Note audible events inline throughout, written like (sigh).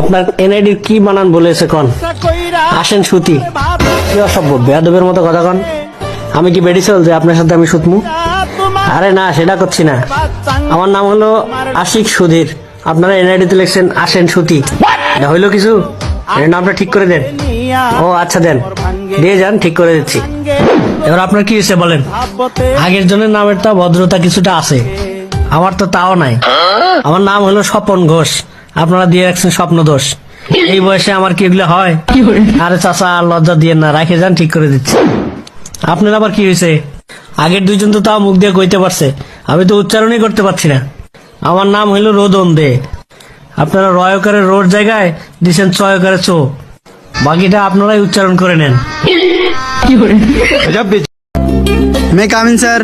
আপনার এনআইডি কি বানান বলেছে কন? আসেন সুতি। কি অসভ্য বেয়াদবের মতো কথা কন। আমি কি বেডিসল যে আপনার সাথে আমি সুতমু? আরে না সেটা করছি না। আমার নাম হলো আশিক সুধীর। আপনারা এনআইডিতে লিখছেন আসেন সুতি। এটা হইল কিছু? এর নামটা ঠিক করে দেন। ও আচ্ছা দেন। দিয়ে যান ঠিক করে দিচ্ছি। এবার আপনার কি হয়েছে বলেন? আগের জনের নামের তো ভদ্রতা কিছুটা আছে। আমার তো তাও নাই। আমার নাম হলো স্বপন ঘোষ। আপনারা দিয়ে রাখছেন স্বপ্ন দোষ এই বয়সে আমার কি এগুলো হয়? আরে চাচা আর লজ্জা দিয়ে না রাখে যান ঠিক করে দিচ্ছি। আপনার আবার কি হয়েছে? আগের দুইজন তো তাও মুখ দিয়ে কইতে পারছে। আমি তো উচ্চারণই করতে পারছি না। আমার নাম হইল রোদন দে। আপনারা রয়কারের রোড জায়গায় দিচ্ছেন চয়কারে চো। বাকিটা আপনারাই উচ্চারণ করে নেন। May come in sir.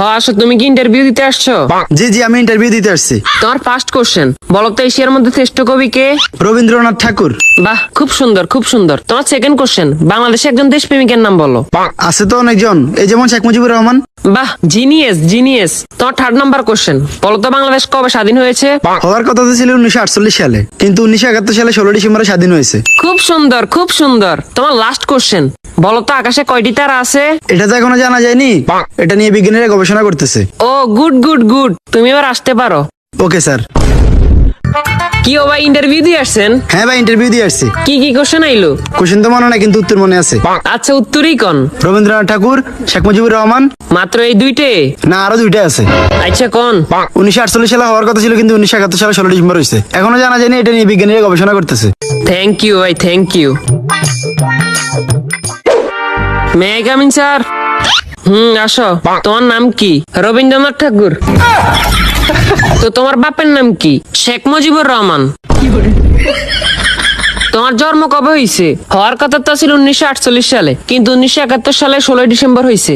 হ্যাঁ আসো তুমি কি ইন্টারভিউ দিতে আসছো? জি জি আমি ইন্টারভিউ দিতে আসছি। তোমার ফার্স্ট কোশ্চেন বলো তো এশিয়ার মধ্যে শ্রেষ্ঠ কবি কে? রবীন্দ্রনাথ ঠাকুর। বাহ খুব সুন্দর খুব সুন্দর। তোমার সেকেন্ড কোশ্চেন বাংলাদেশে একজন দেশপ্রেমিকের নাম বলো। আছে তো অনেকজন। এই যেমন শেখ মুজিবুর রহমান। বাহ জিনিয়াস জিনিয়াস তোমার থার্ড নাম্বার কোশ্চেন বলো তো বাংলাদেশ কবে স্বাধীন হয়েছে? হওয়ার কথা তো ছিল উনিশশো আটচল্লিশ সালে। কিন্তু উনিশশো একাত্তর সালে ষোলো ডিসেম্বরে স্বাধীন হয়েছে। খুব সুন্দর খুব সুন্দর। তোমার লাস্ট কোশ্চেন বলো তো আকাশে কয়টি তারা আছে? এটা তো এখনও জানা যায়নি। এটা নিয়ে বিজ্ঞানীরা গবেষণা করতেছে। Oh good good good. তুমি এবার আসতে পারো। Okay sir. কি ও ভাই ইন্টারভিউ দিয়ে আসছেন? হ্যাঁ ভাই ইন্টারভিউ দিয়ে আসছি। কি কি কোশ্চেন আইলো? কোশ্চেন তো মনে নাই কিন্তু উত্তর মনে আছে। আচ্ছা উত্তরই কন? রবীন্দ্রনাথ ঠাকুর শেখ মুজিবুর রহমান। মাত্র এই দুইটে? না আরও দুইটা আছে। আচ্ছা কন? উনিশশো আটচল্লিশ সালে হওয়ার কথা ছিল কিন্তু উনিশশো একাত্তর সালে ষোলো ডিসেম্বর হয়েছে। এখনও জানা যায়নি এটা নিয়ে বিজ্ঞানীরা গবেষণা করতেছে। থ্যাংক ইউ ভাই thank you may come in sir hmm আসো। তোমার নাম কি? রবীন্দ্রনাথ ঠাকুর। তো তোমার বাপের নাম কি? শেখ মুজিবুর রহমান। তোমার জন্ম কবে হয়েছে হওয়ার কথা তো ছিল উনিশশো আটচল্লিশ সালে কিন্তু উনিশশো একাত্তর সালে ষোলোই ডিসেম্বর হয়েছে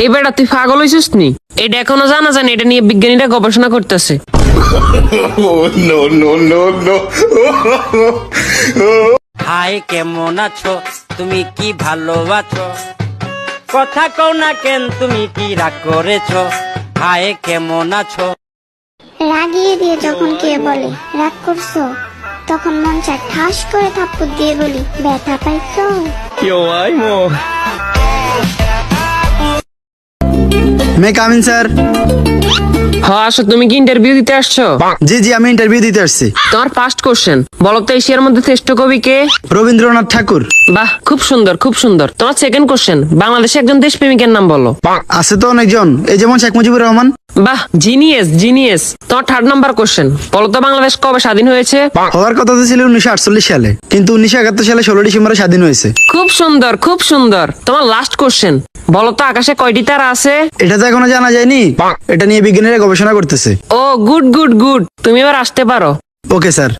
এই বেটা তুই পাগল হয়েছিস নি? এটা এখনও জানা জানি এটা নিয়ে বিজ্ঞানীরা গবেষণা করতেছে। হাই কেমন আছো? তুমি কি ভালো আছো কথা কও না কেন তুমি কি রাগ করেছ? হাই কেমন আছো? রাগিয়ে দিয়ে যখন কে বলে রাগ করছ? তখন মন চায় ঠাস করে থাপ্পড় দিয়ে বলি ব্যথা পাইছো? May come in sir. হ্যাঁ আসো তুমি কি ইন্টারভিউ দিতে আসছো? জি জি আমি ইন্টারভিউ দিতে আসছি। তোমার ফার্স্ট কোশ্চেন বলো তো এশিয়ার মধ্যে শ্রেষ্ঠ কবি কে? রবীন্দ্রনাথ ঠাকুর। বাহ খুব সুন্দর খুব সুন্দর। তোমার সেকেন্ড কোশ্চেন বাংলাদেশে একজন দেশপ্রেমিকের নাম বলো। আছে তো অনেকজন। এই যেমন শেখ মুজিবুর রহমান। বাহ জিনিয়াস জিনিয়াস তোমার থার্ড নাম্বার কোশ্চেন বলো তো বাংলাদেশ কবে স্বাধীন হয়েছে? হওয়ার কথা তো ছিল উনিশশো আটচল্লিশ সালে। কিন্তু উনিশশো একাত্তর সালে ষোলো ডিসেম্বরে স্বাধীন হয়েছে। খুব সুন্দর খুব সুন্দর। তোমার লাস্ট কোশ্চেন বলো তো আকাশে কয়টি তারা আছে? এটা তো এখনও জানা যায়নি। এটা নিয়ে বিজ্ঞানীরা গবেষণা করতেছে। Oh good good good. তুমি এবার আসতে পারো। Okay sir.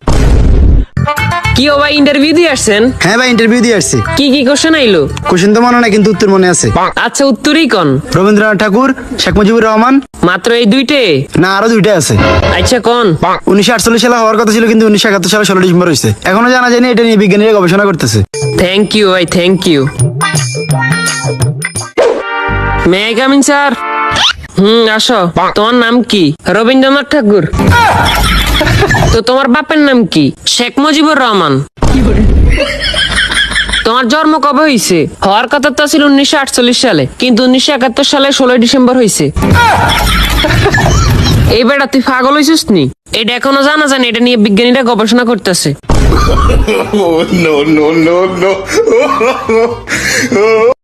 কি ও ভাই ইন্টারভিউ দিয়ে আসছেন? হ্যাঁ ভাই ইন্টারভিউ দিয়ে আসছি। কি কি কোশ্চেন আইলো? কোশ্চেন তো মনে নাই কিন্তু উত্তর মনে আছে। আচ্ছা উত্তরই কন? রবীন্দ্রনাথ ঠাকুর শেখ মুজিবুর রহমান। মাত্র এই দুইটে? না আরও দুইটা আছে। আচ্ছা কন? উনিশশো আটচল্লিশ সালে হওয়ার কথা ছিল কিন্তু উনিশশো একাত্তর সালে ষোলো ডিসেম্বর হয়েছে। এখনও জানা যায়নি এটা নিয়ে বিজ্ঞানীরা গবেষণা করতেছে। থ্যাংক ইউ ভাই thank you may come in sir hmm, আসো। তোমার নাম কি? রবীন্দ্রনাথ ঠাকুর। তো তোমার বাপের নাম কি? শেখ মুজিবুর রহমান। তোমার জন্ম কবে হয়েছে হওয়ার কথা তো ছিল উনিশশো আটচল্লিশ সালে, কিন্তু উনিশশো একাত্তর সালে ষোলোই ডিসেম্বর হয়েছে এই বেটা তুই পাগল হয়েছিস নি? এটা এখনও জানা জানি এটা নিয়ে বিজ্ঞানীরা গবেষণা করতেছে। (laughs) No. (laughs)